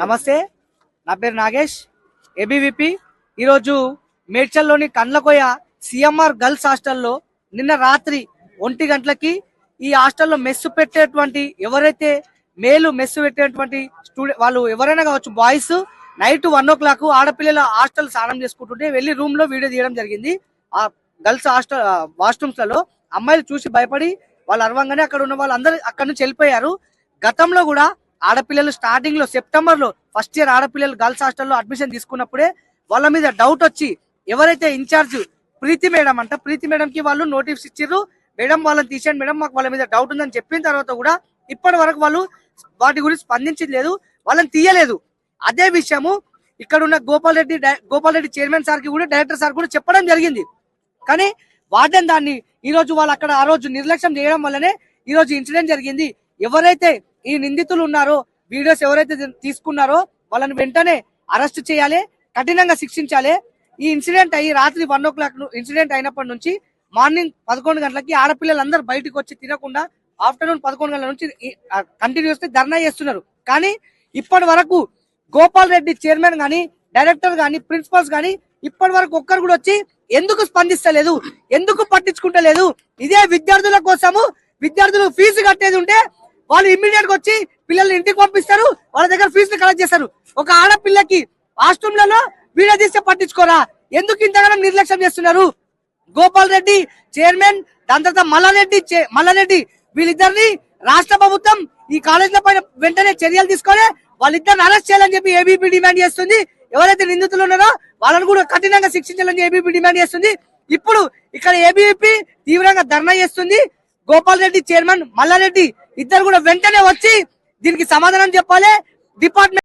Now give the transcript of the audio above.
నమస్తే. నా పేరు నాగేష్. ఏబీవీపీ ఈరోజు మేడ్చల్లోని కండ్లకోయ సిఎంఆర్ గర్ల్స్ హాస్టల్లో నిన్న రాత్రి ఒంటి గంటలకి ఈ హాస్టల్లో మెస్సు పెట్టేటువంటి ఎవరైతే మేలు మెస్సు పెట్టేటువంటి స్టూడెంట్ వాళ్ళు ఎవరైనా కావచ్చు boys night one o'clock ఆడపిల్లల హాస్టల్ స్నానం చేసుకుంటుంటే వెళ్ళి రూమ్లో వీడియో తీయడం జరిగింది. ఆ గర్ల్స్ హాస్టల్ వాష్రూమ్స్లలో అమ్మాయిలు చూసి భయపడి వాళ్ళు అరవంగానే అక్కడ ఉన్న వాళ్ళందరూ అక్కడ నుంచి వెళ్ళిపోయారు. గతంలో కూడా ఆడపిల్లలు స్టార్టింగ్లో సెప్టెంబర్లో ఫస్ట్ ఇయర్ ఆడపిల్లలు గర్ల్స్ హాస్టల్లో అడ్మిషన్ తీసుకున్నప్పుడే వాళ్ళ మీద డౌట్ వచ్చి ఎవరైతే ఇన్ఛార్జ్ ప్రీతి మేడం అంట ప్రీతి మేడం కి వాళ్ళు నోటీస్ ఇచ్చిర్రు. మేడం వాళ్ళని తీసేయండి మేడం మాకు వాళ్ళ మీద డౌట్ ఉందని చెప్పిన తర్వాత కూడా ఇప్పటి వరకు వాళ్ళు వాటి గురించి స్పందించింది లేదు వాళ్ళని తీయలేదు. అదే విషయము ఇక్కడ ఉన్న గోపాల్ రెడ్డి డై- గోపాల్ రెడ్డి చైర్మన్ సార్కి కూడా డైరెక్టర్ సార్ కూడా చెప్పడం జరిగింది. కానీ వార్డెన్ దాన్ని ఈ రోజు వాళ్ళు అక్కడ ఆ రోజు నిర్లక్ష్యం చేయడం వల్లనే ఈ రోజు ఇన్సిడెంట్ జరిగింది. ఎవరైతే ఈ నిందితులు ఉన్నారో వీడియోస్ ఎవరైతే తీసుకున్నారో వాళ్ళని వెంటనే అరెస్ట్ చేయాలి కఠినంగా శిక్షించాలి. ఈ ఇన్సిడెంట్ అయ్యి రాత్రి వన్ ఓ క్లాక్ ఇన్సిడెంట్ అయినప్పటి నుంచి మార్నింగ్ పదకొండు గంటలకి ఆడపిల్లలందరూ బయటకు వచ్చి తినకుండా ఆఫ్టర్నూన్ పదకొండు గంటల నుంచి కంటిన్యూస్ ధర్నా చేస్తున్నారు. కానీ ఇప్పటి వరకు గోపాల్ రెడ్డి చైర్మన్ గాని డైరెక్టర్ గాని ప్రిన్సిపల్స్ గాని ఇప్పటి వరకు ఒక్కరు కూడా వచ్చి ఎందుకు స్పందిస్తలేదు? ఎందుకు పట్టించుకుంటలేదు? ఇదే విద్యార్థుల కోసము విద్యార్థులు ఫీజు కట్టేది ఉంటే వాళ్ళు ఇమ్మీడియట్గా వచ్చి పిల్లల్ని ఇంటికి పంపిస్తారు వాళ్ళ దగ్గర ఫీజులు కలెక్ట్ చేస్తారు. ఒక ఆడపిల్లకి వాష్రూమ్లలో వీడియో తీస్తే పట్టించుకోరా? ఎందుకు ఇంతగానో నిర్లక్ష్యం చేస్తున్నారు? గోపాల్ రెడ్డి చైర్మన్ దాని తర్వాత మల్లారెడ్డి మల్లారెడ్డి వీళ్ళిద్దరిని రాష్ట్ర ప్రభుత్వం ఈ కాలేజీల పైన వెంటనే చర్యలు తీసుకొని వాళ్ళిద్దరిని అరెస్ట్ చేయాలని చెప్పి ఏబీపీ డిమాండ్ చేస్తుంది. ఎవరైతే నిందితులు ఉన్నారో వాళ్ళని కూడా కఠినంగా శిక్షించాలని ఏబీపీ డిమాండ్ చేస్తుంది. ఇప్పుడు ఇక్కడ ఏబీపీ తీవ్రంగా ధర్నా చేస్తుంది. గోపాల్ రెడ్డి చైర్మన్ మల్లారెడ్డి ఇద్దరు కూడా వెంటనే వచ్చి దీనికి సమాధానం చెప్పాలి. డిపార్ట్మెంట్